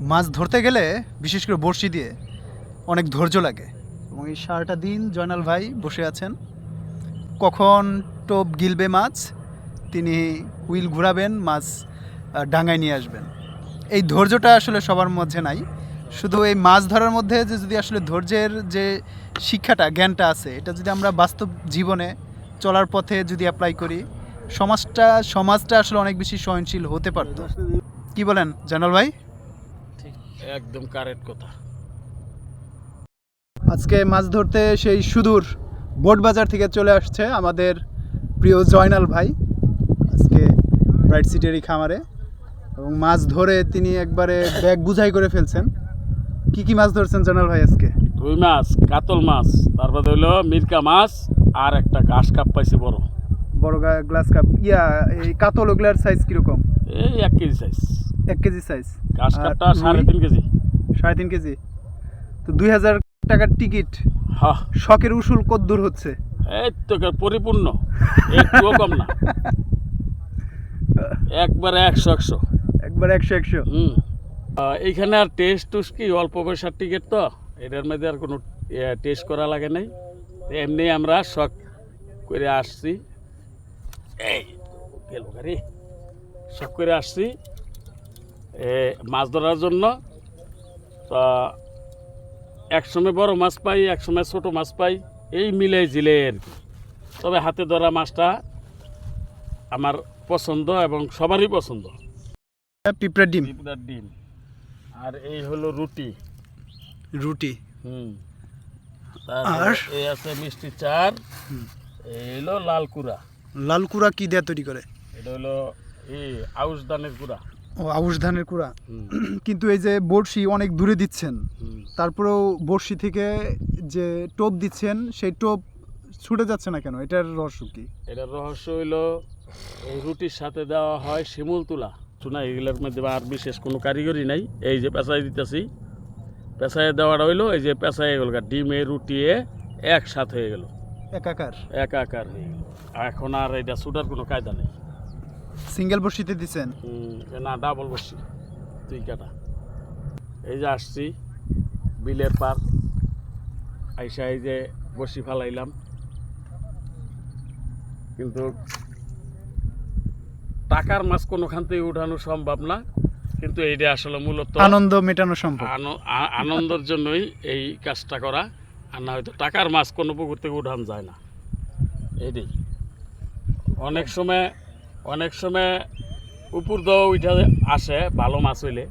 মাছ ধরতে গেলে, বিশেষ করে বড়শি দিয়ে, অনেক ধৈর্য লাগে। এবং এই সারাটা দিন জয়নাল ভাই বসে আছেন। কখন টোপ গিলবে মাছ, তিনি হুইল ঘুরাবেন, মাছ ডাঙায় নিয়ে আসবেন। এই ধৈর্যটা আসলে সবার মধ্যে নাই। শুধু এই মাছ ধরার মধ্যে যে যদি আসলে ধৈর্যের যে শিক্ষাটা, জ্ঞানটা আছে, এটা যদি আমরা বাস্তব জীবনে, চলার পথে যদি অ্যাপ্লাই করি, সমাজটা সমাজটা আসলে অনেক বেশি সহনশীল হতে পারতো। কি বলেন জানাল ভাই? একদম কারেক্ট কথা। আজকে মাছ ধরতে সেই সুদূর বোট বাজার থেকে চলে আসছে আমাদের প্রিয় জয়নাল ভাই। আজকে ব্রাইট সিটিরই খামারে। এবং মাছ ধরে তিনি একবারে ব্যাগ বুঝাই করে ফেলছেন। কি কি মাছ ধরছেন জয়নাল ভাই আজকে? রুই মাছ কাতল মাছ তারপর হইল মিরকা মাছ আর একটা ঘাস কাপ পাইছি বড়। বড় গ্লাস কাপ ইয়া এই কাতল ওগুলার সাইজ কীরকম? এই এক কেজি সাইজ এক কেজি সাইজ ঘাস কাপটা সাড়ে তিন কেজি। সাড়ে তিন কেজি। তো দুই হাজার টাকার টিকিট হা। শখের উসুল কদ্দূর হচ্ছে। এই তো পরিপূর্ণ। একটুও কম না। একবারে একশো একশো। একবার একশো একশো। হুম। এইখানে আর টেস্ট টুস কি? অল্প পয়সার টিকিট তো। এটার মধ্যে আর কোনো টেস্ট করা লাগে নাই। এমনি আমরা শখ করে আসছি। এই গেল গাড়ি। শখ করে আসছি। মাছ ধরার জন্য। তা একসময় বড় মাছ পাই একসময় ছোট মাছ পাই এই মিলে জিলে আর কি। তবে হাতে ধরা মাছটা আমার পছন্দ এবং সবারই পছন্দ। পিঁপড়ার ডিম। পিঁপড়ার ডিম। আর এই হলো রুটি। রুটি। হুম। আর? এই আছে মিষ্টি চার। এই হলো লাল কুড়া। লাল কুড়া কি দেয়া তৈরি করে? এটা হলো এই আউশ দানের কুড়া। ও আউশ ধানের কুড়া। কিন্তু এই যে বড়শি অনেক দূরে দিচ্ছেন। তারপরেও বড়শি থেকে যে টোপ দিচ্ছেন সেই টোপ ছুটে যাচ্ছে না কেন? এটার রহস্য কি? এটার রহস্য হইল এই রুটির সাথে দেওয়া হয় শিমুল তুলা। চুনা এগুলোর মধ্যে আর বিশেষ কোনো কারিগরি নাই। এই যে পেঁচাই দিতেছি পেঁচায় দেওয়াটা হইল এই যে পেঁচায় গেল ডিমে রুটিয়ে একসাথে হয়ে গেল। একাকার। একাকার হয়ে গেল। এখন আর এটা ছুটার কোনো কায়দা নেই। সিঙ্গেল বড়শিতে দিচ্ছেন না ডাবল বসছি তুই কাটা। এই যে আসছি বিলের পার। আইসা এই যে বসি ফালাইলাম। কিন্তু টাকার মাছ কোনোখান থেকে উঠানো সম্ভব না। কিন্তু এইটা আসলে মূলত আনন্দ মেটানো সম্ভব। আনন্দের জন্যই এই কাজটা করা। আর না হয়তো টাকার মাছ কোনো পুকুর থেকে উঠান যায় না। এইটাই অনেক সময় অনেক সময় উপর দেওয়া উঠা আসে ভালো মাছ হইলে।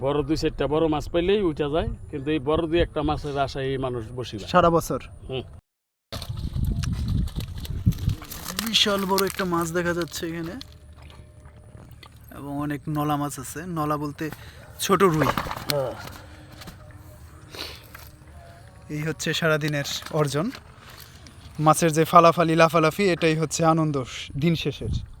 বড় দুই চারটা বড় মাছ পাইলেই উঠা যায় কিন্তু এই বড় দুই একটা মাছের আশায় এই মানুষ বসিবে সারা বছর? হুম। বিশাল বড় একটা মাছ দেখা যাচ্ছে এখানে। এবং অনেক নলা মাছ আছে। নলা বলতে ছোট রুই। এই হচ্ছে সারাদিনের অর্জন। মাছের যে ফালাফালি লাফালাফি এটাই হচ্ছে আনন্দ দিন শেষের।